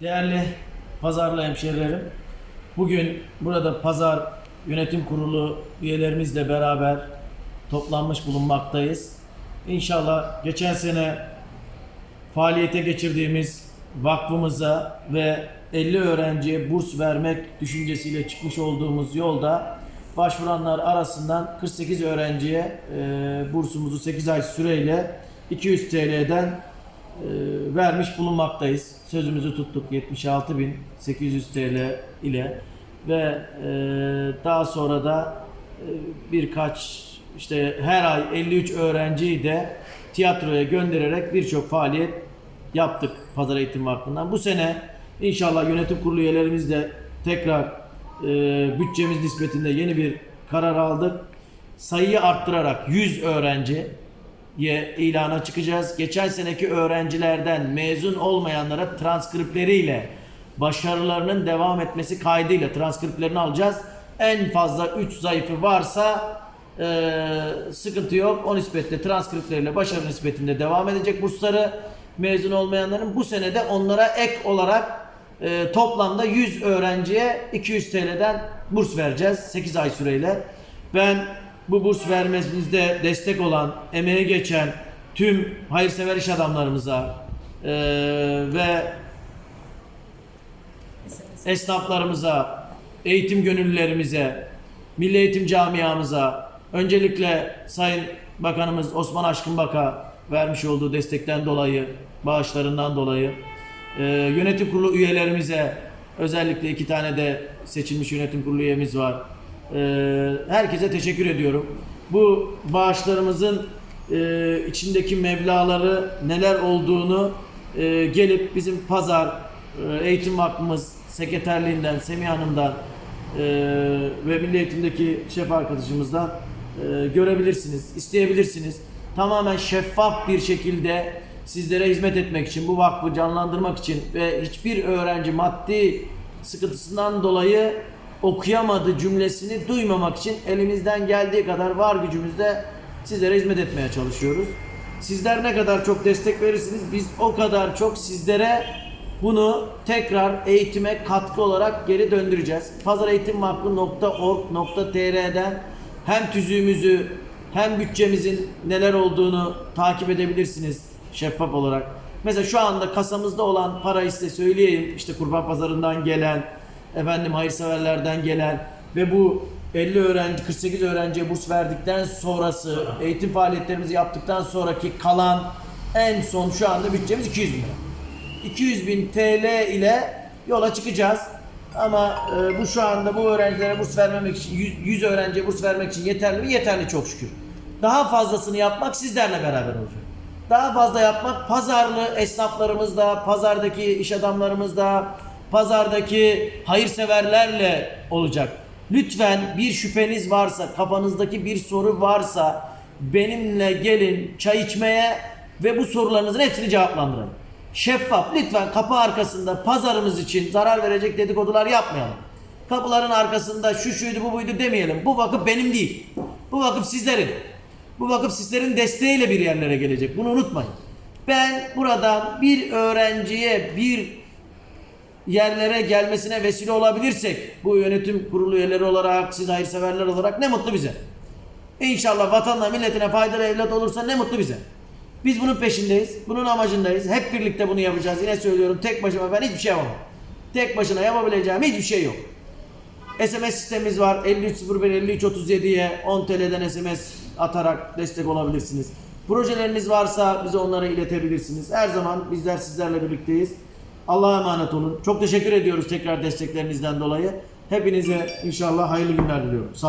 Değerli pazarlı hemşehrilerim, bugün burada pazar yönetim kurulu üyelerimizle beraber toplanmış bulunmaktayız. İnşallah geçen sene faaliyete geçirdiğimiz vakfımıza ve 50 öğrenciye burs vermek düşüncesiyle çıkmış olduğumuz yolda başvuranlar arasından 48 öğrenciye e, bursumuzu 8 ay süreyle 200 TL'den vermiş bulunmaktayız. Sözümüzü tuttuk 76.800 TL ile ve e, daha sonra da e, birkaç işte her ay 53 öğrenciyi de tiyatroya göndererek birçok faaliyet yaptık Pazar Eğitim Vakfı'ndan. Bu sene inşallah yönetim kurulu üyelerimiz de tekrar e, bütçemiz nispetinde yeni bir karar aldık. Sayıyı arttırarak 100 öğrenci ilana çıkacağız. Geçen seneki öğrencilerden mezun olmayanlara transkriptleriyle başarılarının devam etmesi kaydıyla transkriplerini alacağız. En fazla 3 zayıfı varsa eee, sıkıntı yok. O nispetle transkriptleriyle başarı nispetinde devam edecek bursları. Mezun olmayanların bu senede onlara ek olarak eee, toplamda 100 öğrenciye 200 TL'den burs vereceğiz 8 ay süreyle. Ben bu burs vermemizde destek olan, emeği geçen tüm hayırsever iş adamlarımıza eee, ve esnaflarımıza, eğitim gönüllülerimize, Milli Eğitim Camiamıza, öncelikle Sayın Bakanımız Osman Aşkın Bak'a vermiş olduğu destekten dolayı, bağışlarından dolayı, e, yönetim kurulu üyelerimize, özellikle iki tane de seçilmiş yönetim kurulu üyemiz var. E, herkese teşekkür ediyorum. Bu bağışlarımızın e, içindeki meblaları neler olduğunu e, gelip bizim pazar e, eğitim vakfımız sekreterliğinden Semih Hanım'dan ve Milli Eğitim'deki şef arkadaşımızdan görebilirsiniz, isteyebilirsiniz. Tamamen şeffaf bir şekilde sizlere hizmet etmek için, bu vakfı canlandırmak için ve hiçbir öğrenci maddi sıkıntısından dolayı okuyamadı cümlesini duymamak için elimizden geldiği kadar var gücümüzle sizlere hizmet etmeye çalışıyoruz. Sizler ne kadar çok destek verirsiniz biz o kadar çok sizlere bunu tekrar eğitime katkı olarak geri döndüreceğiz. Pazareğitimvakfı.org.tr'den hem tüzüğümüzü hem bütçemizin neler olduğunu takip edebilirsiniz şeffaf olarak. Mesela şu anda kasamızda olan parayı size söyleyeyim. İşte kurban pazarından gelen, efendim hayırseverlerden gelen ve bu 50 öğrenci, 48 öğrenciye burs verdikten sonrası, eğitim faaliyetlerimizi yaptıktan sonraki kalan en son şu anda bütçemiz 200 bin lira. 200 bin TL ile yola çıkacağız. Ama e, bu şu anda bu öğrencilere burs vermemek için 100, 100 öğrenciye burs vermek için yeterli mi? Yeterli çok şükür. Daha fazlasını yapmak sizlerle beraber olacak. Daha fazla yapmak pazarlı esnaflarımızda, pazardaki iş adamlarımızda, pazardaki hayırseverlerle olacak. Lütfen bir şüpheniz varsa, kafanızdaki bir soru varsa benimle gelin çay içmeye ve bu sorularınızın hepsini cevaplandırın. Şeffaf lütfen kapı arkasında pazarımız için zarar verecek dedikodular yapmayalım. Kapıların arkasında şu şuydu bu buydu demeyelim. Bu vakıf benim değil. Bu vakıf sizlerin. Bu vakıf sizlerin desteğiyle bir yerlere gelecek. Bunu unutmayın. Ben buradan bir öğrenciye bir yerlere gelmesine vesile olabilirsek bu yönetim kurulu üyeleri olarak siz hayırseverler olarak ne mutlu bize. İnşallah vatanla milletine faydalı evlat olursa ne mutlu bize. Biz bunun peşindeyiz. Bunun amacındayız. Hep birlikte bunu yapacağız. Yine söylüyorum tek başıma ben hiçbir şey yapamam. Tek başına yapabileceğim hiçbir şey yok. SMS sistemimiz var. 5301 5337'ye 10 TL'den SMS atarak destek olabilirsiniz. Projeleriniz varsa bize onları iletebilirsiniz. Her zaman bizler sizlerle birlikteyiz. Allah'a emanet olun. Çok teşekkür ediyoruz tekrar desteklerinizden dolayı. Hepinize inşallah hayırlı günler diliyorum.